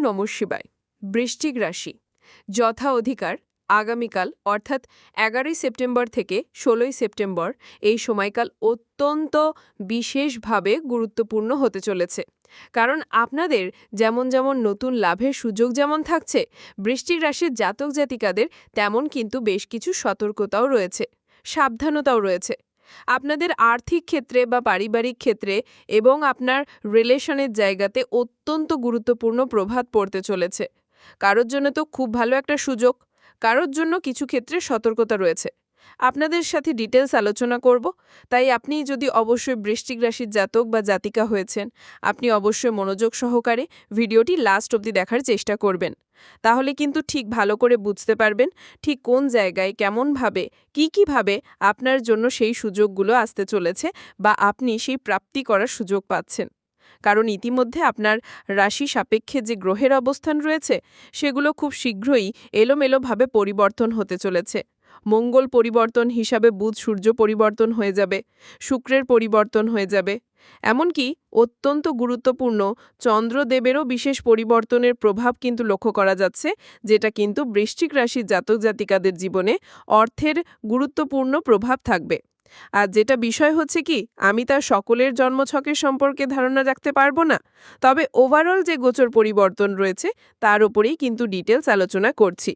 নম শিবায়। বৃশ্চিক রাশি। যথা অধিকার, আগামীকাল অর্থাৎ এগারোই সেপ্টেম্বর থেকে ষোলোই সেপ্টেম্বর এই সময়কাল অত্যন্ত বিশেষভাবে গুরুত্বপূর্ণ হতে চলেছে। কারণ আপনাদের যেমন যেমন নতুন লাভের সুযোগ যেমন থাকছে বৃষ্টিক রাশির জাতক জাতিকাদের তেমন কিন্তু বেশ কিছু সতর্কতাও রয়েছে, সাবধানতাও রয়েছে। আপনাদের আর্থিক ক্ষেত্রে বা পারিবারিক ক্ষেত্রে এবং আপনার রিলেশনের জায়গাতে অত্যন্ত গুরুত্বপূর্ণ প্রভাব পড়তে চলেছে। কারোর জন্য তো খুব ভালো একটা সুযোগ, কারোর জন্য কিছু ক্ষেত্রে সতর্কতা রয়েছে। আপনাদের সাথে ডিটেলস আলোচনা করব। তাই আপনি যদি অবশ্যই বৃষ্টিক রাশির জাতক বা জাতিকা হয়েছেন, আপনি অবশ্যই মনোযোগ সহকারে ভিডিওটি লাস্ট অবধি দেখার চেষ্টা করবেন। তাহলে কিন্তু ঠিক ভালো করে বুঝতে পারবেন ঠিক কোন জায়গায় কেমনভাবে, কী কীভাবে আপনার জন্য সেই সুযোগগুলো আসতে চলেছে বা আপনি সেই প্রাপ্তি করার সুযোগ পাচ্ছেন। কারণ ইতিমধ্যে আপনার রাশি সাপেক্ষে যে গ্রহের অবস্থান রয়েছে, সেগুলো খুব শীঘ্রই এলোমেলোভাবে পরিবর্তন হতে চলেছে। মঙ্গল পরিবর্তন হিসাবে বুধ সূর্য পরিবর্তন হয়ে যাবে, শুক্রের পরিবর্তন হয়ে যাবে। এমনকি অত্যন্ত গুরুত্বপূর্ণ চন্দ্রদেবেরও বিশেষ পরিবর্তনের প্রভাব কিন্তু লক্ষ্য করা যাচ্ছে, যেটা কিন্তু বৃশ্চিক রাশির জাতক জাতিকাদের জীবনে অর্থের গুরুত্বপূর্ণ প্রভাব থাকবে। আর যেটা বিষয় হচ্ছে কি, আমি তার সকলের জন্মছকের সম্পর্কে ধারণা রাখতে পারব না, তবে ওভারঅল যে গোচর পরিবর্তন রয়েছে, তার উপরেই কিন্তু ডিটেলস আলোচনা করছি।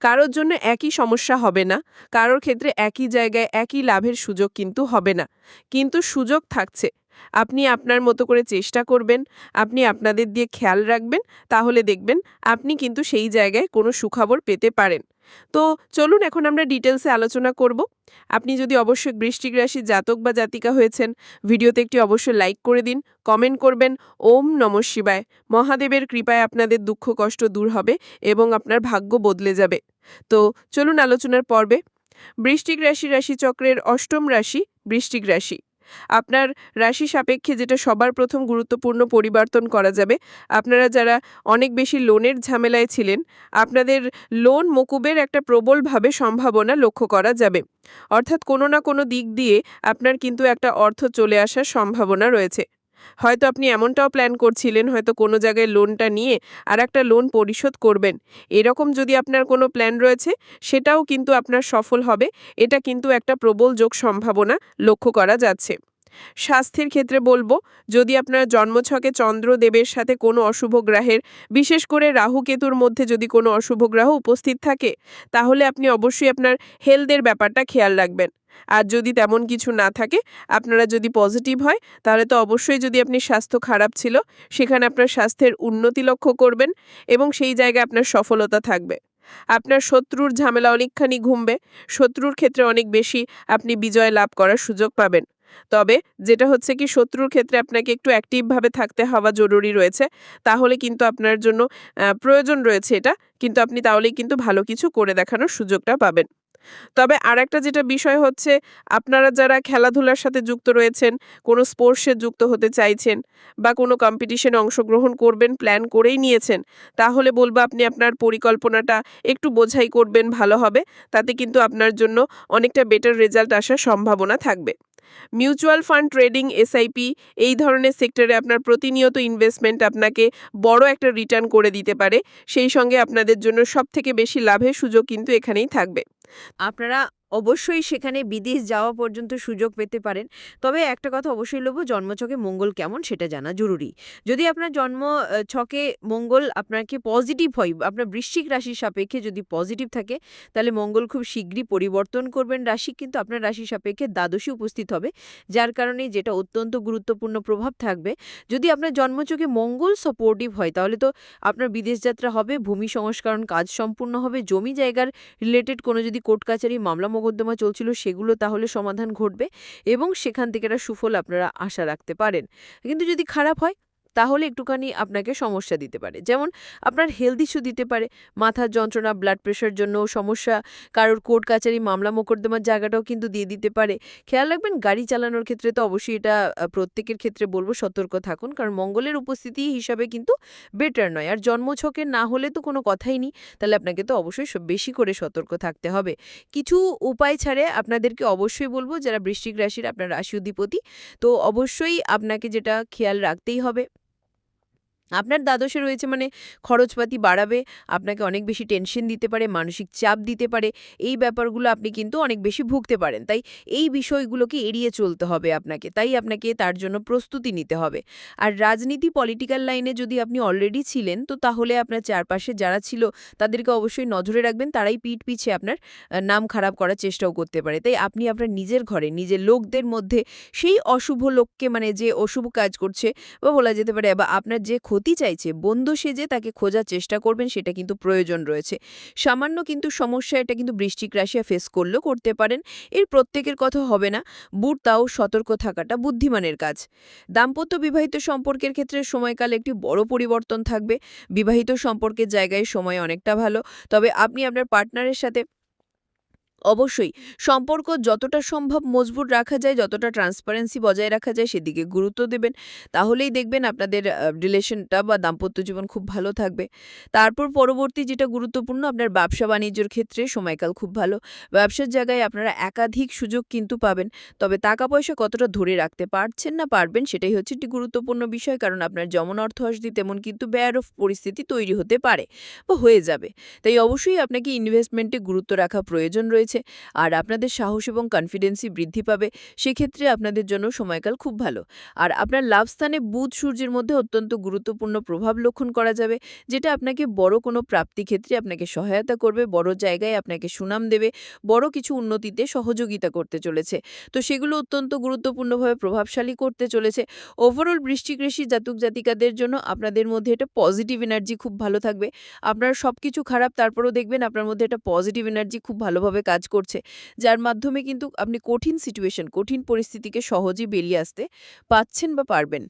কারোর জন্য একই সমস্যা হবে না, কারোর ক্ষেত্রে একই জায়গায় একই লাভের সুযোগ কিন্তু হবে না। কিন্তু সুযোগ থাকছে। আপনি আপনার মতো করে চেষ্টা করবেন, আপনি আপনাদের দিয়ে খেয়াল রাখবেন, তাহলে দেখবেন আপনি কিন্তু সেই জায়গায় কোনো সুখবর পেতে পারেন। তো চলুন এখন আমরা ডিটেলসে আলোচনা করব। আপনি যদি অবশ্যই বৃষ্টিক রাশির জাতক বা জাতিকা হয়েছেন, ভিডিওতে একটি অবশ্যই লাইক করে দিন, কমেন্ট করবেন, ওম নম শিবায়। মহাদেবের কৃপায় আপনাদের দুঃখ কষ্ট দূর হবে এবং আপনার ভাগ্য বদলে যাবে। তো চলুন আলোচনার পর্বে। বৃষ্টিক রাশি রাশিচক্রের অষ্টম রাশি বৃষ্টিক রাশি। আপনার রাশি সাপেক্ষে যেটা সবার প্রথম গুরুত্বপূর্ণ পরিবর্তন করা যাবে, আপনারা যারা অনেক বেশি লোনের ঝামেলায় ছিলেন, আপনাদের লোন মকুবের একটা প্রবলভাবে সম্ভাবনা লক্ষ্য করা যাবে। অর্থাৎ কোনো না কোনো দিক দিয়ে আপনার কিন্তু একটা অর্থ চলে আসার সম্ভাবনা রয়েছে। হয়তো আপনি এমনটাও প্ল্যান করছিলেন, হয়তো কোনো জায়গায় লোনটা নিয়ে আর একটা লোন পরিশোধ করবেন। এরকম যদি আপনার কোনো প্ল্যান রয়েছে, সেটাও কিন্তু আপনার সফল হবে। এটা কিন্তু একটা প্রবল যোগ সম্ভাবনা লক্ষ্য করা যাচ্ছে। স্বাস্থ্যের ক্ষেত্রে বলব, যদি আপনার জন্মছকে চন্দ্রদেবের সাথে কোনো অশুভ গ্রহের, বিশেষ করে রাহু কেতুর মধ্যে যদি কোনো অশুভ গ্রহ উপস্থিত থাকে, তাহলে আপনি অবশ্যই আপনার হেলথের ব্যাপারটা খেয়াল রাখবেন। আর যদি তেমন কিছু না থাকে, আপনারা যদি পজিটিভ হয়, তাহলে তো অবশ্যই যদি আপনি স্বাস্থ্য খারাপ ছিল, সেখানে আপনার স্বাস্থ্যের উন্নতি লক্ষ্য করবেন এবং সেই জায়গায় আপনার সফলতা থাকবে। আপনার শত্রুর ঝামেলা অনেকখানি ঘুমবে, শত্রুর ক্ষেত্রে অনেক বেশি আপনি বিজয় লাভ করার সুযোগ পাবেন। তবে যেটা হচ্ছে কি শত্রুর ক্ষেত্রে আপনাকে একটু অ্যাক্টিভভাবে থাকতে হওয়া জরুরি রয়েছে। তাহলে কিন্তু আপনার জন্য প্রয়োজন রয়েছে এটা। কিন্তু আপনি তাহলেই কিন্তু ভালো কিছু করে দেখানোর সুযোগটা পাবেন। তবে আর একটা যেটা বিষয় হচ্ছে, আপনারা যারা খেলাধুলার সাথে যুক্ত রয়েছেন, কোনো স্পোর্টসে যুক্ত হতে চাইছেন বা কোনো কম্পিটিশনে অংশগ্রহণ করবেন প্ল্যান করেই নিয়েছেন, তাহলে বলব আপনি আপনার পরিকল্পনাটা একটু বোঝাই করবেন, ভালো হবে। তাতে কিন্তু আপনার জন্য অনেকটা বেটার রেজাল্ট আসার সম্ভাবনা থাকবে। মিউচুয়াল ফান্ড ট্রেডিং এসআইপি এই ধরনের সেক্টরে আপনার প্রতিনিয়ত ইনভেস্টমেন্ট আপনাকে বড় একটা রিটার্ন করে দিতে পারে। সেই সঙ্গে আপনাদের জন্য সবথেকে বেশি লাভের সুযোগ কিন্তু এখানেই থাকবে। আপনারা অবশ্যই সেখানে বিদেশ যাওয়া পর্যন্ত সুযোগ পেতে পারেন। তবে একটা কথা অবশ্যই লোভ জন্মছকে মঙ্গল কেমন সেটা জানা জরুরি। যদি আপনার জন্ম ছকে মঙ্গল আপনাকে পজিটিভ হয়, আপনার বৃশ্চিক রাশির সাপেক্ষে যদি পজিটিভ থাকে, তাহলে মঙ্গল খুব শীঘ্রই পরিবর্তন করবেন রাশি, কিন্তু আপনার রাশি সাপেক্ষে দ্বাদশী উপস্থিত হবে, যার কারণে যেটা অত্যন্ত গুরুত্বপূর্ণ প্রভাব থাকবে। যদি আপনার জন্মচকে মঙ্গল সাপোর্টিভ হয়, তাহলে তো আপনার বিদেশ যাত্রা হবে, ভূমি সংস্করণ কাজ সম্পূর্ণ হবে, জমি জায়গার রিলেটেড কোনো যদি কোর্ট কাছারি মামলা মোকদ্দমা চলছিল, সেগুলো তাহলে সমাধান ঘটবে এবং সেখান থেকে একটা সুফল আপনারা আশা রাখতে পারেন। কিন্তু যদি খারাপ হয় তাহলে একটুখানি আপনাকে সমস্যা দিতে পারে। যেমন আপনার হেলথ ইস্যু দিতে পারে, মাথার যন্ত্রণা ব্লাড প্রেশার জন্য সমস্যা, কারোর কোর্ট কাচারি, মামলা মোকদ্দমার জায়গাটাও কিন্তু দিয়ে দিতে পারে। খেয়াল রাখবেন, গাড়ি চালানোর ক্ষেত্রে তো অবশ্যই এটা প্রত্যেকের ক্ষেত্রে বলব সতর্ক থাকুন, কারণ মঙ্গলের উপস্থিতি হিসাবে কিন্তু বেটার নয়। আর জন্মছকে না হলে তো কোনো কথাই নেই, তাহলে আপনাকে তো অবশ্যই বেশি করে সতর্ক থাকতে হবে। কিছু উপায় ছাড়ে আপনাদেরকে অবশ্যই বলব, যারা বৃশ্চিক রাশির আপনার রাশি অধিপতি, তো অবশ্যই আপনাকে যেটা খেয়াল রাখতেই হবে আপনার দ্বাদশে রয়েছে মানে খরচপাতি বাড়াবে, আপনাকে অনেক বেশি টেনশন দিতে পারে, মানসিক চাপ দিতে পারে, এই ব্যাপারগুলো আপনি কিন্তু অনেক বেশি ভুগতে পারেন। তাই এই বিষয়গুলোকে এড়িয়ে চলতে হবে আপনাকে, তাই আপনাকে তার জন্য প্রস্তুতি নিতে হবে। আর রাজনীতি পলিটিক্যাল লাইনে যদি আপনি অলরেডি ছিলেন, তো তাহলে আপনার চারপাশে যারা ছিল, তাদেরকে অবশ্যই নজরে রাখবেন, তারাই পিঠ পিছে আপনার নাম খারাপ করার চেষ্টাও করতে পারে। তাই আপনি আপনার নিজের ঘরে, নিজের লোকদের মধ্যে সেই অশুভ লোককে মানে যে অশুভ কাজ করছে বা বলা যেতে পারে, বা আপনার যে ক্ষতি চাইছে, বন্ধু সেজে তাকে খোঁজার চেষ্টা করবেন সেটা কিন্তু প্রয়োজন রয়েছে। সামান্য কিন্তু সমস্যা এটা কিন্তু বৃষ্টিক রাশিয়া ফেস করলেও করতে পারেন। এর প্রত্যেকের কথা হবে না। বুট তাও সতর্ক থাকাটা বুদ্ধিমানের কাজ। দাম্পত্য বিবাহিত সম্পর্কের ক্ষেত্রে সময়কাল একটি বড় পরিবর্তন থাকবে। বিবাহিত সম্পর্কের জায়গায় সময় অনেকটা ভালো। তবে আপনি আপনার পার্টনারের সাথে অবশ্যই, সম্পর্ক যতটা সম্ভব মজবুত রাখা যায়, যতটা ট্রান্সপারেন্সি বজায় রাখা যায় সেদিকে গুরুত্ব দেবেন। তাহলেই দেখবেন আপনাদের রিলেশনটা বা দাম্পত্য জীবন খুব ভালো থাকবে। তারপর পরবর্তী যেটা গুরুত্বপূর্ণ, আপনার ব্যবসা বাণিজ্যর ক্ষেত্রে সময়কাল খুব ভালো। ব্যবসার জায়গায় আপনারা একাধিক সুযোগ কিন্তু পাবেন, তবে টাকা পয়সা কতটা ধরে রাখতে পারছেন না পারবেন সেটাই হচ্ছে একটি গুরুত্বপূর্ণ বিষয়, কারণ আপনার যেমন অর্থ আসবে তেমন কিন্তু ব্যয়ের পরিস্থিতি তৈরি হতে পারে বা হয়ে যাবে। তাই অবশ্যই আপনাকে ইনভেস্টমেন্টে গুরুত্ব রাখা প্রয়োজন রয়েছে। আর আপনাদের সাহস এবং কনফিডেন্সই বৃদ্ধি পাবে, সেক্ষেত্রে আপনাদের জন্য সময়কাল খুব ভালো। আর আপনার লাভস্থানে বুধ সূর্যের মধ্যে অত্যন্ত গুরুত্বপূর্ণ প্রভাব লক্ষণ করা যাবে, যেটা আপনাকে বড় কোনো প্রাপ্তি ক্ষেত্রে আপনাকে সহায়তা করবে, বড় জায়গায় আপনাকে সুনাম দেবে, বড় কিছু উন্নতিতে সহযোগিতা করতে চলেছে। তো সেগুলো অত্যন্ত গুরুত্বপূর্ণভাবে প্রভাবশালী করতে চলেছে। ওভারঅল বৃষ্টিক ঋষি জাতক জাতিকাদের জন্য আপনাদের মধ্যে এটা পজিটিভ এনার্জি খুব ভালো থাকবে। আপনার সব কিছু খারাপ, তারপরেও দেখবেন আপনার মধ্যে একটা পজিটিভ এনার্জি খুব ভালোভাবে কাজ করছে। যার মাধ্যমে কিন্তু আপনি কঠিন সিচুয়েশন কঠিন পরিস্থিতিকে সহজেই বেরিয়ে আসতে পাচ্ছেন বা পারবেন।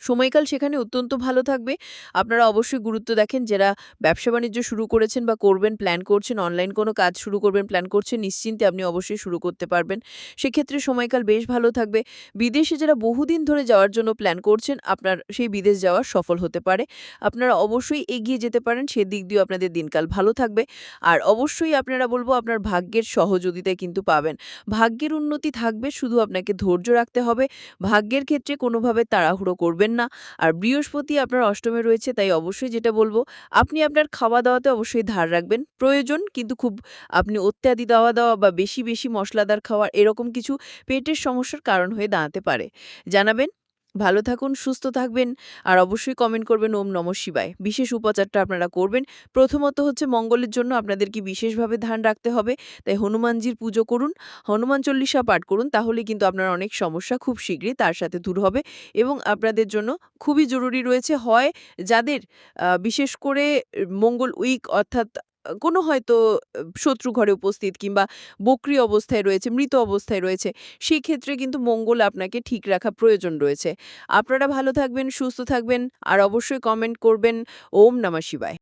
সময়কাল সেখানে অত্যন্ত ভালো থাকবে। আপনারা অবশ্যই গুরুত্ব দেখেন, যারা ব্যবসা বাণিজ্য শুরু করেছেন বা করবেন প্ল্যান করছেন অনলাইন কোনো কাজ শুরু করবেন প্ল্যান করছেন, নিশ্চিন্তে আপনি অবশ্যই শুরু করতে পারবেন। সেক্ষেত্রে সময়কাল বেশ ভালো থাকবে। বিদেশে যারা বহুদিন ধরে যাওয়ার জন্য প্ল্যান করছেন, আপনার সেই বিদেশ যাওয়া সফল হতে পারে। আপনারা অবশ্যই এগিয়ে যেতে পারেন, সেদিক দিয়েও আপনাদের দিনকাল ভালো থাকবে। আর অবশ্যই আপনারা বলব, আপনার ভাগ্যের সহযোগিতায় কিন্তু পাবেন। ভাগ্যের উন্নতি থাকবে, শুধু আপনাকে ধৈর্য রাখতে হবে। ভাগ্যের ক্ষেত্রে কোনোভাবে তাড়াহুড়ো করবেন না। আর বৃহস্পতি আপনার অষ্টমে রয়েছে, তাই অবশ্যই যেটা বলব, আপনি আপনার খাওয়া দাওয়াতে অবশ্যই ধার রাখবেন। প্রয়োজন কিন্তু খুব আপনি অত্যাদি দাওয়া দাওয়া বা বেশি বেশি মশলাদার খাওয়ার এরকম কিছু পেটের সমস্যার কারণ হয়ে দাঁড়াতে পারে। জানাবেন ভালো থাকুন, সুস্থ থাকবেন আর অবশ্যই কমেন্ট করবেন ওম নম শিবায়। বিশেষ উপচারটা আপনারা করবেন। প্রথমত হচ্ছে মঙ্গলের জন্য আপনাদেরকে বিশেষভাবে ধ্যান রাখতে হবে। তাই হনুমানজির পুজো করুন, হনুমান চল্লিশা পাঠ করুন তাহলে কিন্তু আপনার অনেক সমস্যা খুব শীঘ্রই তার সাথে দূর হবে এবং আপনাদের জন্য খুবই জরুরি রয়েছে। হয় যাদের বিশেষ করে মঙ্গল উইক অর্থাৎ কোনো হয়তো শত্রু ঘরে উপস্থিত কিংবা বকরি অবস্থায় রয়েছে, মৃত অবস্থায় রয়েছে সেই ক্ষেত্রে কিন্তু মঙ্গল আপনাকে ঠিক রাখা প্রয়োজন রয়েছে। আপনারা ভালো থাকবেন, সুস্থ থাকবেন, আর অবশ্যই কমেন্ট করবেন। ওম নমঃ শিবায়।